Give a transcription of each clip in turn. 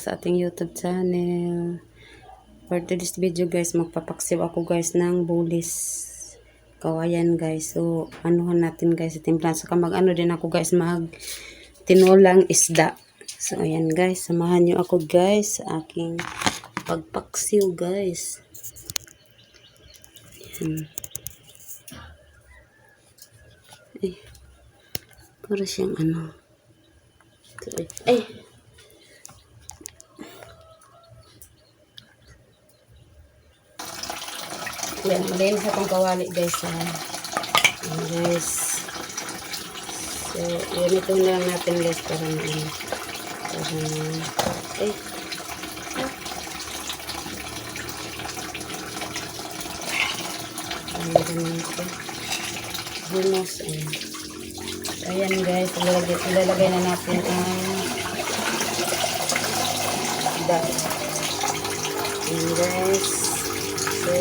sa ating YouTube channel. For today's video guys, magpapaksiw ako guys ng bulis. Kawayan guys. So, anuhan natin guys sa timplan. Saka mag-ano din ako guys, mag tinolang isda. So, ayan guys, samahan nyo ako guys sa aking pagpaksiw guys. Ayan. Ay, para siyang ano. Ay, ay. Yan, malinis akong kawali guys. Ha. Yan, guys. So, yun ito na lang natin guys para na ano. Para na. Ay. Ayan, ito. Humos. Ayan. So, ayan guys. Ilalagay, ilalagay na natin ang dot. Ayan guys. So,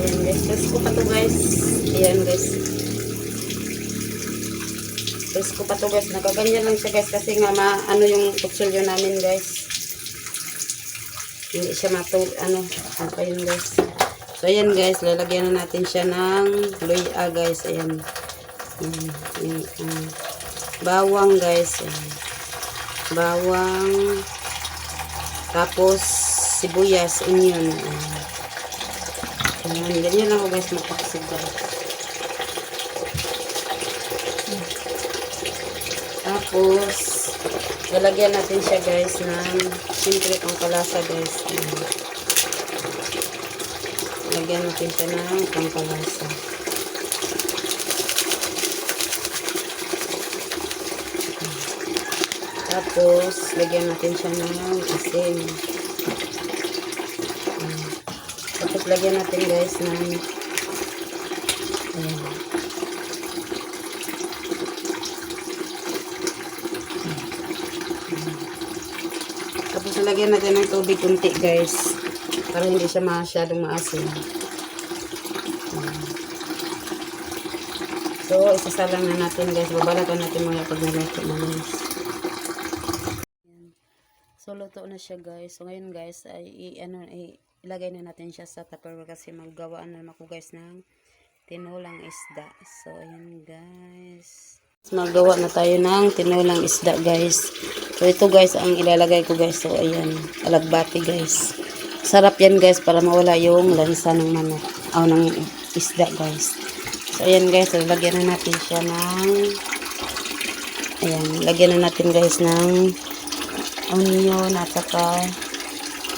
Ayan guys, press ko pa to guys. Ayan guys. Press ko pa to guys. Nakaganyan lang siya guys kasi nga ma, ano yung kutsilyo namin guys. Hindi siya matul, ano, pa yun guys. So ayan guys, lalagyan na natin siya ng luya guys. Ayan. Ayan, ayan, ayan. Bawang guys. Ayan. Bawang. Tapos sibuyas, onion. Ayan. Ayan, ganyan ako guys magpaksig guys. Tapos, lalagyan natin siya guys ng siyempre pang kalasa guys. Ayan. Lagyan natin siya ng pangkalasa. Tapos, lagyan natin siya ng asin. Ayan. Tapos lagyan natin guys ng ayan. Tapos lagyan natin ng tubig kunti guys. Para hindi siya masyadong maasin. So, isasalang na natin guys. Babalatan natin mga pag naluto na. So, luto na siya guys. So, ngayon guys, ay ano, i- ilagay na natin siya sa tupperware kasi maggawaan na naman ako guys ng tinulang isda. So, ayan guys. Magawa na tayo ng tinulang isda guys. So, ito guys ang ilalagay ko guys. So, ayan. Alagbati guys. Sarap yan guys para mawala yung lansa ng manok. O, ng isda guys. So, ayan guys. So, lagyan na natin siya ng ayan. Lagyan na natin guys ng onion at saka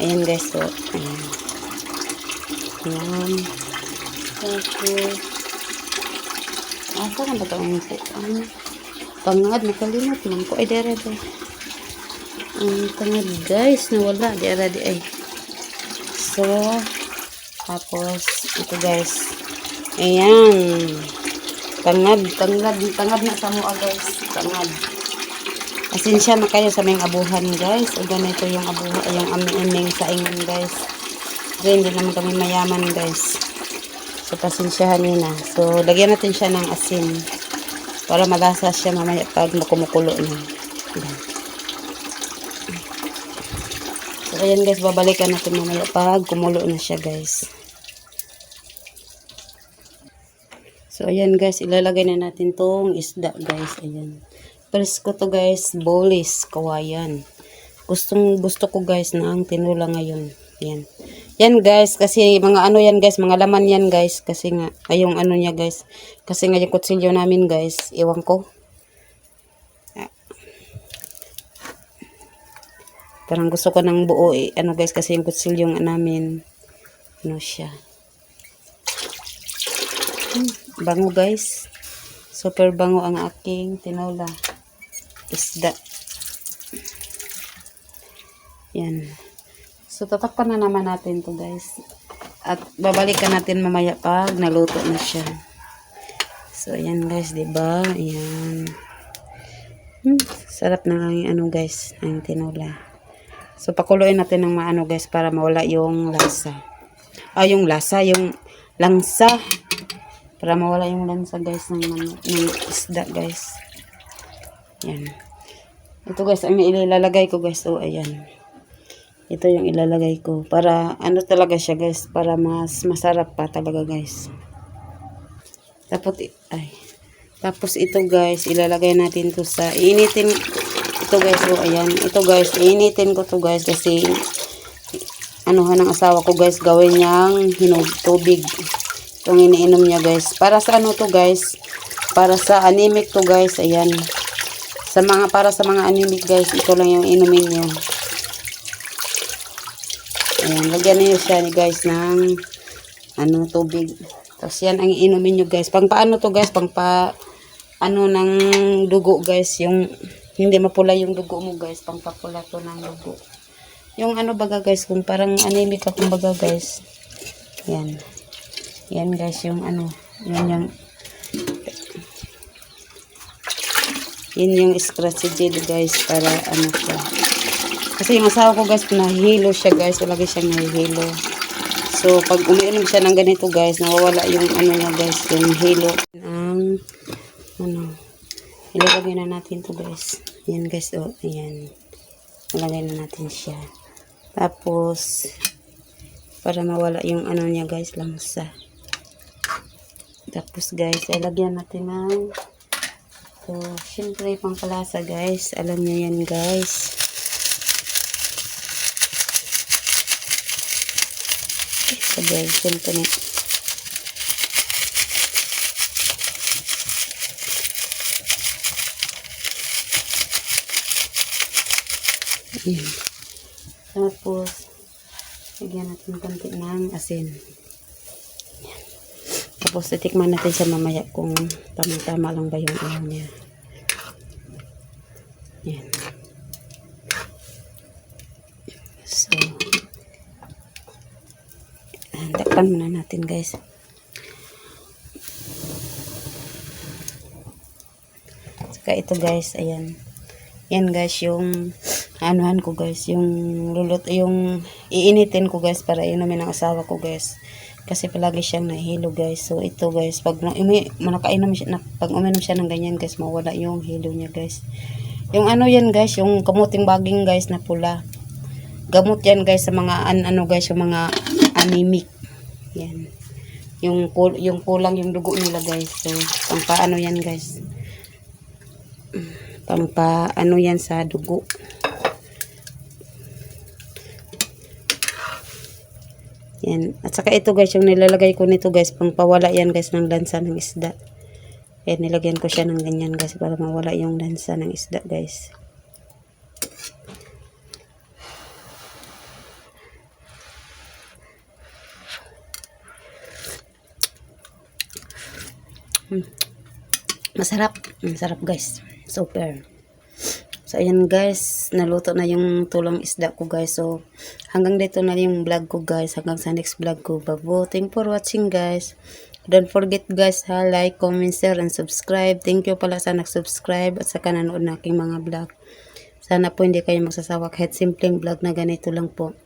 ayan. So, ayan. Ayan. Tapos, asa na ba ito ang po? Ano? Tangad, nakalimot man ko. Ay, dera di. Ang tangad guys, nawala. Dera di ay. So, tapos, ito guys. Ayan. Tangad, tangad, tangad na sa mua guys. Tangad. Pasensya na kayo sa mga abuhan guys. O ganito yung abuhan, yung aming sa ingon guys. Kasi hindi naman kami mayaman guys. So, pasensyahan nyo na. So, lagyan natin siya ng asin. Para malasa siya mamaya pag makumukulo na. Ayan. So, ayan guys, babalikan natin mamaya pag kumulo na siya guys. So, ayan guys, ilalagay na natin tong isda guys. Ayan. Press ko to guys, bolis, kawayan. Gustong, gusto ko guys na ang tinula ngayon. Ayan. Yan guys, kasi mga ano yan guys, mga laman yan guys. Kasi nga, ay ano niya guys. Kasi nga yung kutsilyo namin guys, iwan ko. Ah. Parang gusto ko ng buo eh. Ano guys, kasi yung kutsilyo namin, ano siya. Hmm, bango guys. Super bango ang aking tinola. Isda. Yan. So, tatakpan na naman natin to guys. At babalikan natin mamaya pag naluto na siya. So, ayan guys, di ba? Ayan. Hmm, sarap na ang ano guys, ang tinola. So, pakuluin natin ng maano guys para mawala yung lasa. Ah, yung lasa, yung langsa. Para mawala yung lansa guys ng, ng, ng isda guys. Yan. Ito guys, ang ilalagay ko guys. Oh, ayan. Ito yung ilalagay ko. Para ano talaga siya guys. Para mas masarap pa talaga guys. Tapos, ay. Tapos ito guys, ilalagay natin to sa, iinitin, ito guys, oh, ayan. Ito guys, iinitin ko to guys kasi, anuhan ng asawa ko guys, gawin niyang hinog, tubig. Itong iniinom niya guys. Para sa ano to guys, para sa anemic to guys, ayan. Sa mga, para sa mga anemic guys, ito lang yung inumin niyo. Ayan, lagyan niyo siya guys ng, ano, tubig. Tapos yan ang inumin nyo guys. Pang paano to guys? Pang pa ano ng dugo guys. Yung hindi mapula yung dugo mo guys. Pang papula to ng dugo. Yung ano baga guys. Kung parang anemic ka kumbaga guys. Yan. Yan guys yung ano. Yan yung yun yung scratchy gel guys para ano siya. Kasi yung asawa ko guys, nahihilo siya guys. Lagi siyang nahihilo. So, pag umiinom siya ng ganito guys, nawawala yung ano niya guys, yung halo. Ang, ano, ilagay na natin to guys. Yan guys, oh, ayan. Ilagay na natin siya. Tapos, para mawala yung ano niya guys, lamsa. Tapos guys, ilagyan natin ng, so, syempre pangkalasa guys. Alam niyo yan guys. So guys, syempre na. Ayan. Tapos, lagyan natin konti ng asin. Tapos, titikman natin sa mamaya kung tamang-tama lang ba yung ayaw niya. Ayan. So, ayan, takpan muna natin guys. Saka ito guys, ayan. Yan guys, yung anuhan ko guys, yung lulot, yung iinitin ko guys para inumin ng asawa ko guys. Kasi palagi siyang nahilo guys. So ito guys, pag umi, nakainom siya, na, pag uminom siya ng ganyan guys, mawala yung hilo niya guys. Yung ano yan guys, yung kamuting baging guys na pula. Gamot yan guys sa mga an, ano guys, yung mga anemic. Yan. Yung, kul, yung kulang yung dugo nila guys. So, pang paano yan guys. Pampa ano yan sa dugo. Yan. At saka ito guys, yung nilalagay ko nito guys, pang pawala yan guys ng lansa ng isda. Kaya nilagyan ko siya ng ganyan guys para mawala yung lansa ng isda guys. Hmm. Masarap. Masarap guys. Super. So, ayan guys, naluto na yung tulang isda ko guys. So, hanggang dito na yung vlog ko guys. Hanggang sa next vlog ko. Babo. Thank for watching guys. Don't forget guys ha, like, comment, share, and subscribe. Thank you pala sa nag-subscribe at sa nanood na aking mga vlog. Sana po hindi kayo magsasawa kahit simpleng vlog na ganito lang po.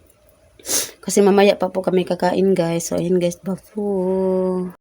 Kasi mamaya pa po kami kakain guys. So, ayan guys, babo.